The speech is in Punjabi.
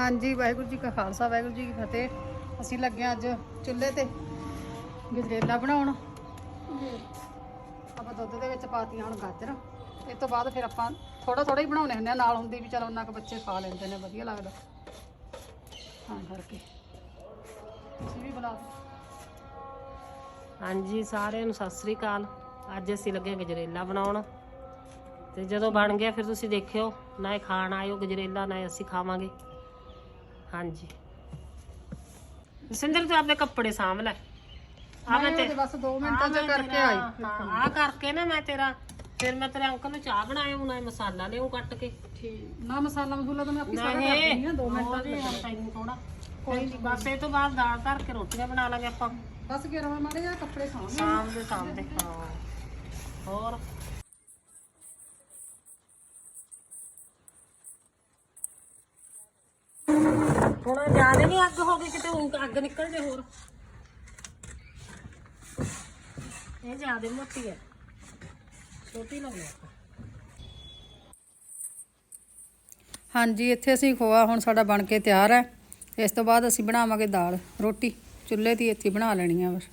ਹਾਂਜੀ, ਵਾਹਿਗੁਰੂ ਜੀ ਕਾ ਖਾਲਸਾ, ਵਾਹਿਗੁਰੂ ਜੀ ਕੀ ਫਤਿਹ। ਅਸੀਂ ਲੱਗੇ ਹਾਂ ਅੱਜ ਚੁੱਲ੍ਹੇ ਤੇ ਗਜਰੇਲਾ ਬਣਾਉਣ। ਆਪਾਂ ਦੁੱਧ ਦੇ ਵਿੱਚ ਪਾਤੀਆਂ ਹੁਣ ਗਾਜਰ। ਇਸ ਤੋਂ ਬਾਅਦ ਫਿਰ ਆਪਾਂ ਥੋੜਾ ਥੋੜਾ ਹੀ ਬਣਾਉਣੇ ਹੁੰਦੇ ਆ। ਨਾਲ ਹੁੰਦੀ ਵੀ ਚਲ ਉਹਨਾਂ ਕੁ ਬੱਚੇ ਖਾ ਲੈਂਦੇ ਨੇ, ਵਧੀਆ ਲੱਗਦਾ। ਹਾਂ, ਕਰਕੇ। ਤੁਸੀਂ ਵੀ ਬਣਾ ਦਿਓ। ਹਾਂਜੀ, ਸਾਰਿਆਂ ਨੂੰ ਸਤਿ ਸ੍ਰੀ ਅਕਾਲ। ਅੱਜ ਅਸੀਂ ਲੱਗੇ ਗਜਰੇਲਾ ਬਣਾਉਣ। ਤੇ ਜਦੋਂ ਬਣ ਗਿਆ ਫਿਰ ਤੁਸੀਂ ਦੇਖਿਓ, ਨਾ ਇਹ ਖਾਣ ਆਇਓ ਗਜਰੇਲਾ, ਨਾ ਅਸੀਂ ਖਾਵਾਂਗੇ। ਹਾਂਜੀ। ਸਿੰਦਰ ਤੂੰ ਆਪਣੇ ਕੱਪੜੇ ਸਾਂਭ ਲੈ। ਆ ਮੈਂ ਤੇ ਬਸ 2 ਮਿੰਟਾਂ ਚ ਕਰਕੇ ਆਈ। ਆ ਕਰਕੇ ਨਾ ਮੈਂ ਤੇਰਾ ਫਿਰ ਮੈਂ ਤੇਰੇ ਅੰਕਲ ਨੂੰ ਚਾਹ ਬਣਾਇਆ ਹੁਣ ਮਸਾਲਾ ਲਿਆਉਂ ਕੱਟ ਕੇ। ਠੀਕ। ਨਾ ਮਸਾਲਾ ਮਸੂਲਾ ਤਾਂ ਮੈਂ ਆਪੇ ਸਾਰਾ ਕਰ ਦਿੰਦੀ ਆ 2 ਮਿੰਟਾਂ ਹੁਣ ਤੈਨੂੰ ਥੋੜਾ ਕੋਈ ਨਹੀਂ ਬਸ ਇਹ ਤੋਂ ਬਾਅਦ ਦਾਲ ਧਰ ਕੇ ਰੋਟੀਆਂ ਬਣਾ ਲਾਂਗੇ ਆਪਾਂ। ਬਸ ਗਿਰ ਮੈਂ ਮਾੜੇ ਜਿਹਾ ਕੱਪੜੇ ਸਾਂਭ ਸ਼ਾਮ ਦੇ ਸ਼ਾਮ ਦੇ ਹਾਂ। ਹੋਰ? ਹੁਣ ਜ਼ਿਆਦਾ ਨਹੀਂ ਅੱਗ ਹੋ ਗਈ ਕਿਤੇ, ਹੁਣ ਅੱਗ ਨਿਕਲ ਜੇ ਹੋਰ। ਇਹ ਜ਼ਿਆਦਾ ਮੋਟੀ ਹੈ। ਛੋਟੀ ਲਾਉਣੀ ਆਪਾਂ। ਹਾਂਜੀ, ਇੱਥੇ ਅਸੀਂ ਖੋਆ, ਹੁਣ ਸਾਡਾ ਬਣ ਕੇ ਤਿਆਰ ਹੈ। ਇਸ ਤੋਂ ਬਾਅਦ ਅਸੀਂ ਬਣਾਵਾਂਗੇ ਦਾਲ, ਰੋਟੀ। ਚੁੱਲ੍ਹੇ ਦੀ ਇੱਥੇ ਬਣਾ ਲੈਣੀ ਆ ਬਸ।